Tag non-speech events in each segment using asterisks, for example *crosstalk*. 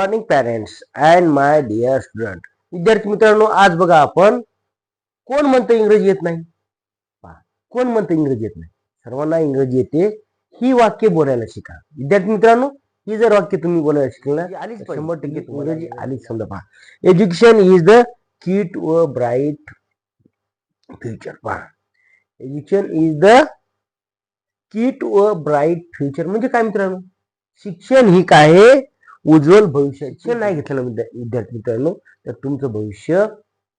Morning parents and my dear student विद्यार्थी मित्रांनो आज बघा आपण कोण म्हणतं इंग्रजी येत नाही? कोण म्हणतं इंग्रजी येत नाही? सर्वांना इंग्रजी येते ही वाक्य बोलायला शिका. विद्यार्थी मित्रांनो ही जर वाक्य तुम्ही बोलायला शिकला आलीच शंभर टक्के इंग्रजी आलीच समजा पहा. Education is the key to a bright future पहा. Education is the key to a bright future म्हणजे काय मित्रांनो? शिक्षण ही काय आहे? उज्ज्वल भविष्य शिक्षण नाही घेतलेलं विद्या- विद्यार्थी मित्रांनो तर तुमचं भविष्य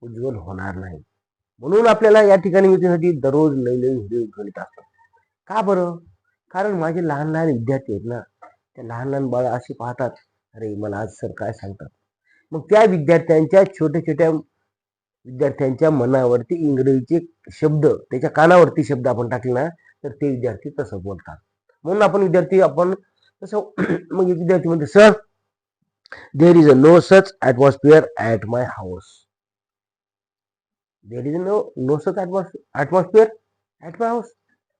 उज्ज्वल होणार नाही. म्हणून आपल्याला या ठिकाणी मित्रांसाठी दररोज नवीन नवीन व्हिडिओ येत असतात. का बरं? कारण माझे लहान लहान विद्यार्थी आहेत ना त्या लहान लहान बाळ असे पाहतात अरे मला आज सर काय सांगतात? मग त्या विद्यार्थ्यांच्या छोट्या छोट्या विद्यार्थ्यांच्या मनावरती इंग्रजीचे शब्द त्याच्या कानावरती शब्द आपण टाकले ना तर ते विद्यार्थी तसं बोलतात. म्हणून आपण विद्यार्थी आपण तसं *clears throat* मग विद्यार्थी म्हणते sir There is a no such atmosphere at my house There is no no such atmosphere at my house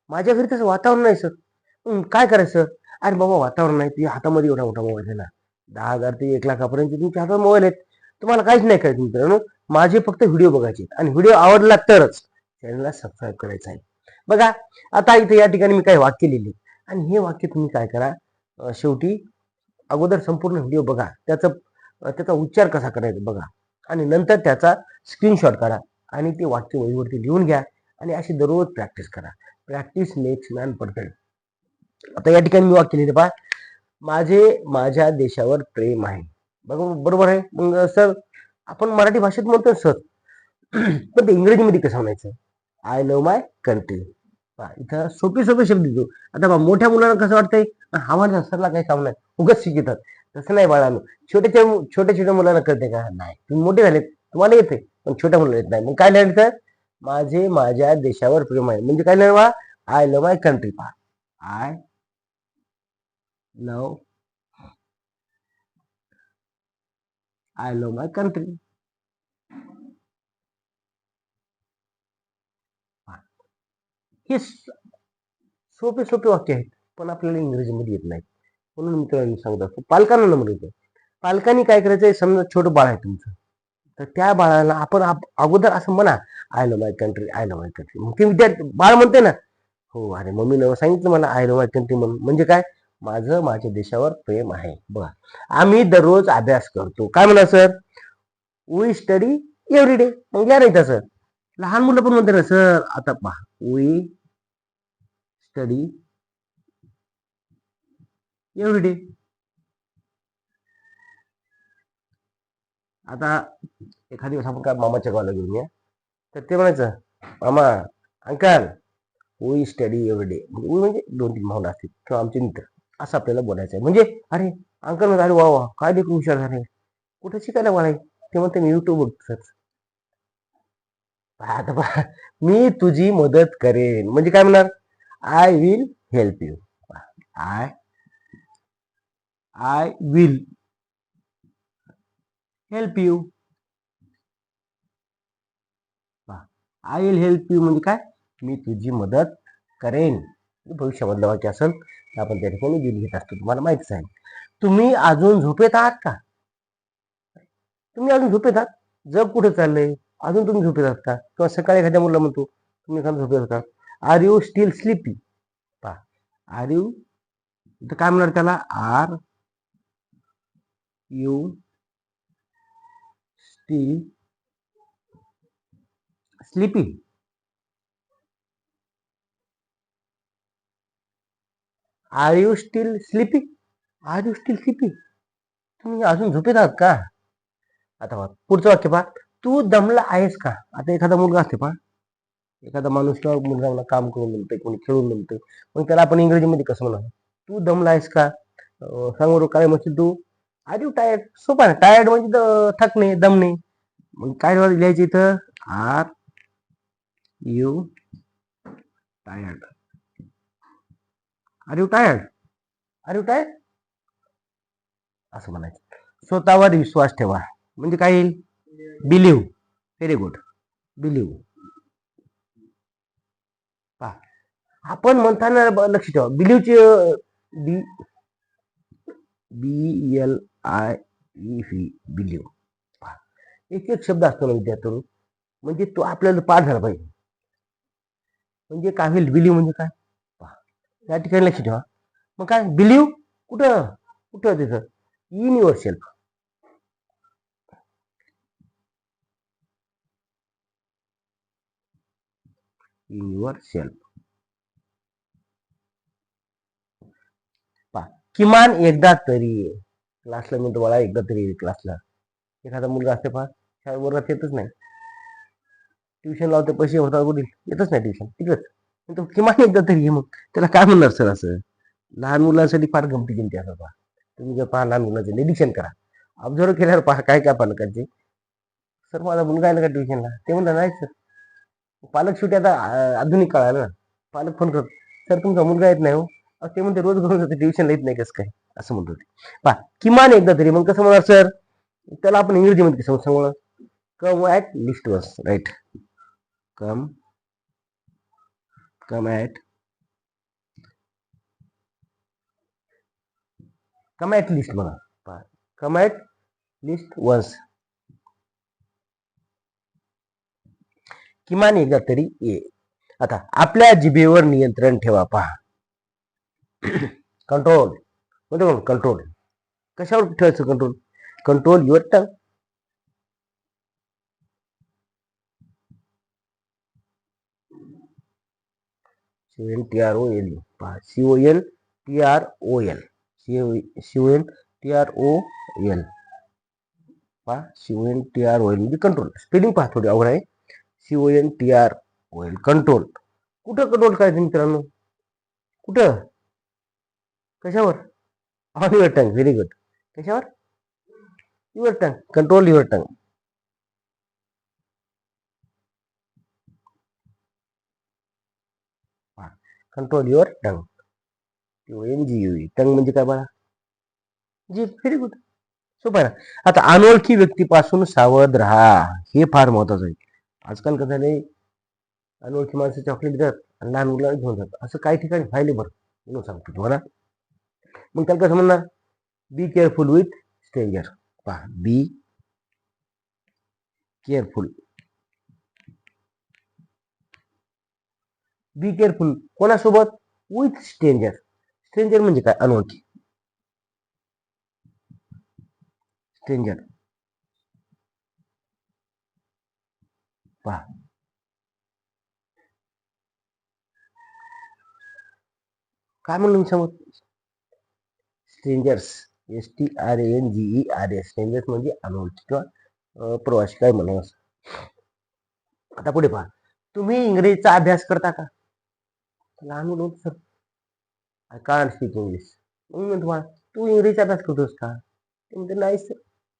माझ्या घरी तसं वातावरण नाही सर काय करायचं अरे बाबा वातावरण नाही. तुझ्या हातामध्ये एवढा मोठा मोबाईल आहे ना. दहा हजार ते एक लाखापर्यंत तुमच्या हातात मोबाईल आहेत. तुम्हाला काहीच नाही करायचं मित्रांनो. माझे फक्त व्हिडिओ बघायचे आणि व्हिडिओ आवडला तरच चॅनलला सबस्क्राईब करायचं आहे. बघा आता इथे या ठिकाणी मी काही वाक्य लिहिले. आणि हे वाक्य तुम्ही काय करा शेवटी अगोदर संपूर्ण व्हिडिओ बघा. त्याचं त्याचा उच्चार कसा करायचा बघा. आणि नंतर त्याचा स्क्रीनशॉट काढा आणि ते वाक्य वहीवरती लिहून घ्या आणि अशी दररोज प्रॅक्टिस करा. प्रॅक्टिस मेक्स मॅन परफेक्ट आता या ठिकाणी मी वाक्य लिहिले पहा. माझे माझ्या देशावर प्रेम आहे. बघ बरोबर आहे? मग सर आपण मराठी भाषेत म्हणतो सर *clears throat* पण ते इंग्रजीमध्ये कसं म्हणायचं? आय लव्ह माय कंट्री इथं सोपे सोपे शब्द देतो. आता बा मोठ्या मुलांना कसं वाटतंय? आम्हाला सरला काही काम नाही. उगाच शिकतात. तसं नाही बाळांनो. छोट्या छोट्या छोट्या मुलांना कळते का? नाही. तुम्ही मोठे झाले तुम्हाला येते पण छोट्या मुलांना येत नाही. मग काय लिहायचं माझे माझ्या देशावर प्रेम आहे. म्हणजे काय लिहावा आय लव्ह माय कंट्री पहा. I love I love my country हे सोपे सोपे वाक्य आहेत पण आपल्याला इंग्रजीमध्ये येत नाही म्हणून मित्रांनी सांगत असतो पालकांना नंबर येतो पालकांनी काय करायचंय समजा छोटं बाळ आहे तुमचं तर त्या बाळाला आपण अगोदर असं म्हणा I love my country I love my country मग ते विद्यार्थी बाळ म्हणते ना हो अरे मम्मीनं सांगितलं मला आय लव्ह माय कंट्री म्हणून म्हणजे काय? माझं माझ्या देशावर प्रेम आहे. बघा आम्ही दररोज अभ्यास करतो. काय म्हणा sir? We study every day मग या नाही सर. लहान मुलं पण म्हणते ना सर आता पहा वी स्टडी every डे आता एखाद्या दिवस आपण काय मामाच्या गावाला घेऊन या. तर ते म्हणायचं मामा uncle we study every day we म्हणजे दोन तीन भावना असतील. किंवा आमचे मित्र. असं आपल्याला बोलायचं आहे. म्हणजे अरे अंकल म्हणतात अरे वा वा काय देखील हुशार झाले कुठे शिकायला मला ते म्हणते मी युट्यूब बघतो आता मी तुझी मदत करेन. म्हणजे काय म्हणणार? I will help you I I will help you I will help you म्हणजे काय? मी तुझी मदत करेन. भविष्यामधलं वाक्य असेल तर आपण त्या ठिकाणी विल घेत असतो. तुम्हाला माहितीच आहे. तुम्ही अजून झोपेत आहात का? तुम्ही अजून झोपेत आहात? जग कुठे चाललंय? अजून तुम्ही झोपेत आहात का? किंवा सकाळी एखाद्या मुलाला म्हणतो तुम्ही एखादा झोपेत आहात आर यू स्टील स्लीपी पा आर यू तर काय म्हणणार त्याला? Are you still sleepy are you still sleepy are you still sleepy तुम्ही अजून झोपेत आहात का? आता बघा पुढचं वाक्य पहा. तू दमला आहेस का? आता एखादा मुलगा असते पहा. एखादा माणूस किंवा मुलगा मला काम करून नमतोय कोणी खेळून नमतोय मग त्याला आपण इंग्रजीमध्ये कसं म्हणा तू दमला आहेस का? सांग बरोबर काय म्हणशील तू? आर यू टायर्ड सोपा आहे टायर्ड म्हणजे थकणे दमणे मग काय लिहायचं इथं? Are you tired are you tired are you tired असं म्हणायचं. स्वतःवर विश्वास ठेवा. म्हणजे काय येईल? बिलीव व्हेरी गुड बिलीव्ह आपण म्हणताना लक्ष ठेवा. बिलीवची B B L I V believe एक एक शब्द असतो ना विद्यार्थ्यांनो. म्हणजे तो आपल्याला पाठ झाला पाहिजे. म्हणजे काय होईल? बिलीव म्हणजे काय? पहा. या ठिकाणी लक्ष ठेवा. मग काय? बिलीव कुठं? कुठं तिथं इन युअर सेल्फ इन पहा किमान एकदा तरी क्लासला मी तुम्हाला एकदा तरी क्लासला एखादा मुलगा असते पहा शाळे वर्गात येतच नाही. ट्युशन लावते पैसे होतात कुठे येतच नाही ट्युशन तिकडेच. पण तो किमान एकदा तरी ये मग त्याला काय म्हणणार सर असं? लहान मुलांसाठी फार गमती गमती असं पहा. तुम्ही जर पहा लहान मुलांचं निरीक्षण करा. ऑब्झर्व केल्यावर पहा काय काय पालकांचे. सर माझा मुलगा आहे ना का ट्युशनला ते म्हणलं नाही सर पालक शेवटी आता आधुनिक काळ आहे ना. पालक फोन करतो. सर तुमचा मुलगा येत नाही हो. ते म्हणते रोज घरून जाते ट्युशनला येत नाही कसं काय? असं म्हणतो ते. पहा किमान एकदा तरी मग कसं म्हणणार सर त्याला आपण इंग्रजीमध्ये कसं सांगू? Come at least once right come come at come at least म्हणा पहा कम ॲट लिस्ट वन्स किमान एकदा तरी ये. आता आपल्या जिभेवर नियंत्रण ठेवा पहा. कंट्रोल म्हणजे कंट्रोल कशावर ठेवायचं control control your tongue C N T R O L पहा. C O N T R O L C O N T R O L पहा. C O N T R O L म्हणजे control spelling पहा थोडी अवघड आहे. C O N T R O L control कुठं control करायचं मित्रांनो? कुठं? कशावर? On your tongue very good कशावर? Your tongue control your tongue control your tongue N G U tongue म्हणजे काय बघा जी व्हेरी गुड सोपं ना आता अनोळखी व्यक्तीपासून सावध राहा. हे फार महत्वाचं आहे. आजकाल कसं झालंय अनोळखी माणसं चॉकलेट देतात आणि लहान मुलांना घेऊन जातात. असं काही ठिकाणी फायले बरं. म्हणून सांगतो तुम्हाला. मग त्याला कसं म्हणणार? बी केअरफुल विथ स्ट्रेंजर पहा बी केअरफुल बी केअरफुल कोणासोबत? विथ स्ट्रेंजर स्ट्रेंजर म्हणजे काय? अनोळखी. स्ट्रेंजर पहा. काय म्हणलं मी समोर? Strangers S T R N G E R S strangers म्हणजे अनोळखी किंवा प्रवासी काय म्हणा आता पुढे पहा. तुम्ही इंग्रजीचा अभ्यास करता का? लहान मुलं sir. I can't speak English मग मी म्हणतो बाळा तू इंग्रजीचा अभ्यास करतोस का? ते म्हणते नाही सर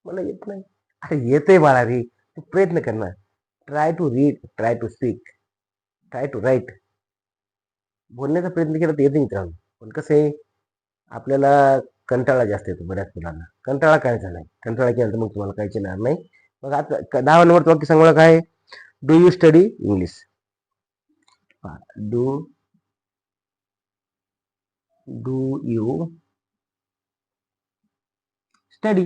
मला येत नाही. अरे येतोय बाळा रे. तू प्रयत्न करणार try to read try to speak try to write बोलण्याचा प्रयत्न केला तर येते मित्रांनो. पण कसं आहे आपल्याला कंटाळा जास्त येतो बऱ्याच मुलांना. कंटाळा काय झाला आहे? कंटाळा केला तर मग तुम्हाला काहीच येणार नाही. मग आता दहा नंबरचं वाक्य सांगा काय do you study English do do you study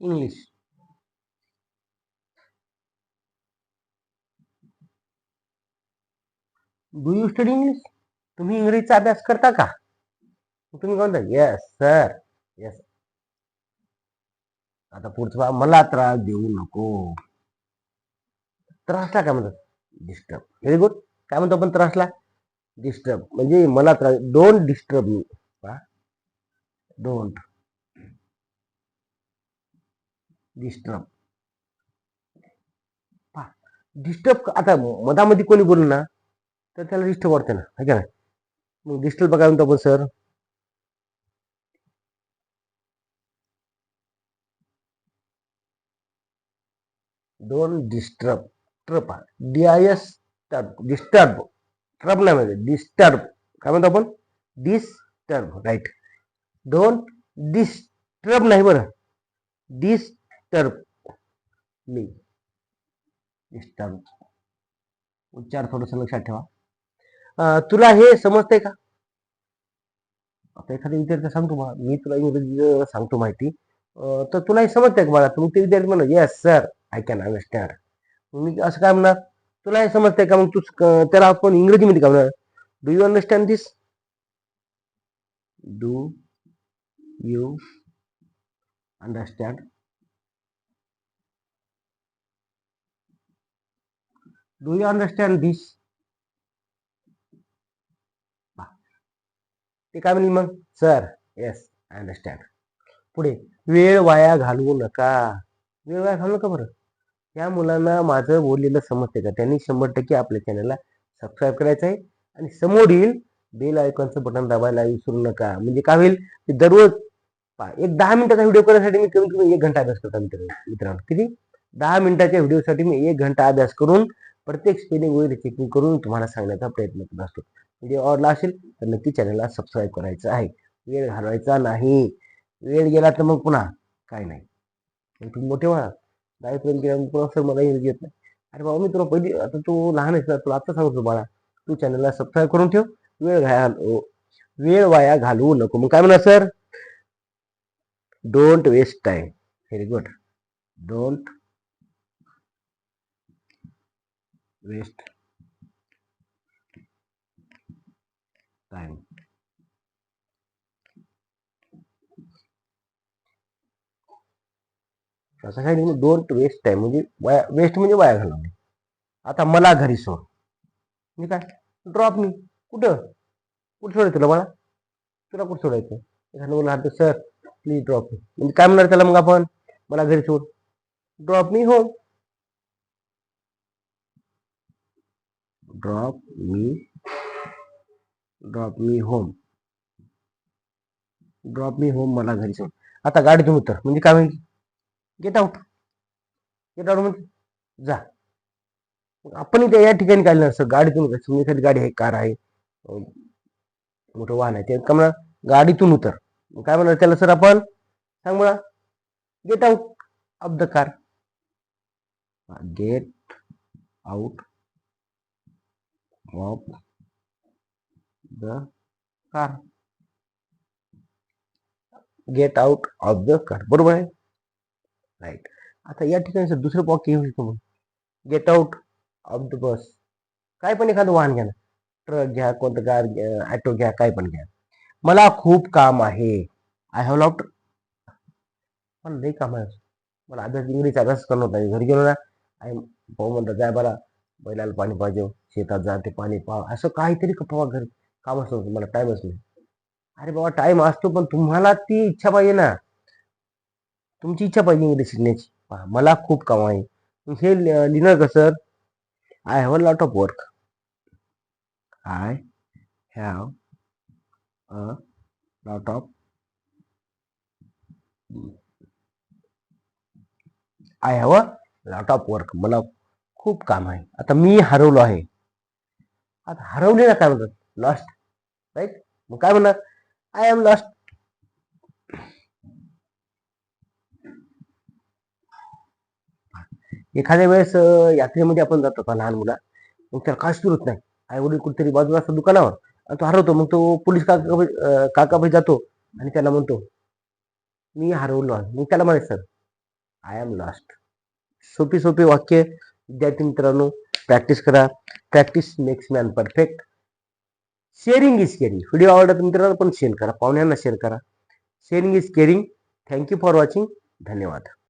English do you study English तुम्ही इंग्रजीचा अभ्यास करता का? तुम्ही काय म्हणता येस सर येस आता पुढचं मला त्रास देऊ नको. त्रासला काय म्हणतात. डिस्टर्ब व्हेरी गुड काय म्हणतो आपण त्रासला? डिस्टर्ब म्हणजे मला त्रास don't disturb me don't disturb disturb आता मधामध्ये कोणी बोलू ना? तर त्याला डिस्टर्ब वाटते ना है का नाही? मग डिस्टर्ब म्हणजे काय म्हणतो आपण sir don't disturb trough D I S turb disturb trough नाही म्हणजे डिस्टर्ब काय म्हणतो आपण? डिस्टर्ब राईट डोंट डिस्टर्ब नाही बरं. डिस्टर्ब मी डिस्टर्ब उच्चार थोडंसं लक्षात ठेवा. तुला हे समजतंय का? आता एखादा विद्यार्थी सांगतो मला मी तुला इंग्रजी सांगतो माहिती. तर तुला हे समजतंय का मला? तुम्ही ते विद्यार्थी म्हणा yes sir I can understand मी असं काय म्हणणार? तुला हे समजतंय का? मग तू त्याला आपण इंग्रजीमध्ये काय म्हणणार? Do you understand this do you understand do you understand this ते काय म्हणेल मग? सर येस आय अंडरस्टँड पुढे वेळ वाया घालवू नका. वेळ वाया घालवू नका बरं. या मुलांना माझं बोललेलं समजते का? त्यांनी शंभर टक्के आपल्या चॅनलला सबस्क्राईब करायचं आहे. आणि समोरील बेल आयकॉनचं बटन दाबायला विसरू नका. म्हणजे काय होईल? की दररोज एक दहा मिनिटाचा व्हिडिओ करण्यासाठी मी कमीत कमी एक घंटा अभ्यास करतो मित्र- मित्रांनो. किती? दहा मिनिटाच्या व्हिडिओसाठी मी एक घंटा अभ्यास करून प्रत्येक स्पेलिंग वगैरे चेकिंग करून तुम्हाला सांगण्याचा प्रयत्न करत असतो. व्हिडिओ आवडला असेल तर नक्की चॅनलला सबस्क्राईब करायचं आहे. वेळ घालवायचा नाही. वेळ गेला तर मग पुन्हा काय नाही. तुम्ही मोठे व्हा. दहावीपर्यंत गेला पुन्हा सर मला इंग्रजी येत नाही. अरे बाबा मी तुला पहिली आता तू लहान आहेस ना तुला आता सांगतो बाळा तू चॅनलला सबस्क्राईब करून ठेव. वेळ घाल हो. वेळ वाया घालवू नको. मग काय म्हणा sir don't waste time very good don't waste time. असं काही नाही डोंट वेस्ट टाइम म्हणजे वाया वेस्ट म्हणजे वाया घालवणे. आता मला घरी सोड. मी काय? Drop me. कुठं? कुठं सोडायचं तुला बाळा? तुला कुठं सोडायचं? एखादं बोला हात सर प्लीज ड्रॉप मी म्हणजे काय म्हणणार त्याला मग आपण? मला घरी सोड. Drop me home drop me drop me home drop me home मला घरी सोड. आता गाडीतून उतर. म्हणजे काय म्हणजे गेट आउट गेट आउट म्हणजे जा. आपण इथे या ठिकाणी काय नसतं गाडीतून उतर. एखादी गाडी आहे कार आहे मोठं वाहन आहे. ते का म्हणा गाडीतून उतर. मग काय म्हणणार त्याला? सर आपण सांग म्हणा get out of the car get out of the car get out of the car बरोबर आहे? राईट आता या ठिकाणी सर दुसरं वाक्य येऊ शकतो get out of the bus काय पण एखादं वाहन घ्या ना. ट्रक घ्या कोणतं कार ॲटो घ्या काय पण घ्या. मला खूप काम आहे. आय हॅव लॉट मला लई काम आहे. मला अभ्यास इंग्लिश अभ्यास करणं होता. घरी गेलो ना आई भाऊ म्हणतात जाय बरा बैलाला पाणी पाहिजे शेतात जा ते पाणी पाहा असं काहीतरी कपावा घरी काम असतो मला टाईमच नाही. अरे बाबा टाइम असतो पण तुम्हाला ती इच्छा पाहिजे ना. तुमची इच्छा पाहिजे इंग्लिश शिकण्याची. मला खूप काम आहे. हे लिहिणार कसं I have a lot of work I have a lot of I have a lot of work मला खूप काम आहे. आता मी हरवलो आहे. आता हरवले ना काय म्हणतात लॉस्ट राईट मग काय म्हणणार? आय एम लॉस्ट एखाद्या वेळेस यात्रेमध्ये आपण जातो होता लहान मुला? मग त्याला काय सुरत नाही. आई वडील कुठेतरी बाजूला असतो दुकानावर. आणि तो हरवतो. मग तो पोलीस काका काकाभाई जातो आणि त्याला म्हणतो मी हरवलो आहे. मग त्याला म्हणायचं सर आय एम लॉस्ट सोपी सोपी वाक्य. विद्यार्थी मित्रांनो प्रॅक्टिस करा. Practice makes man perfect sharing is caring video आवडला तर मित्रांनो पण शेअर करा. पाहुण्यांना शेअर करा. Sharing is caring thank you for watching धन्यवाद.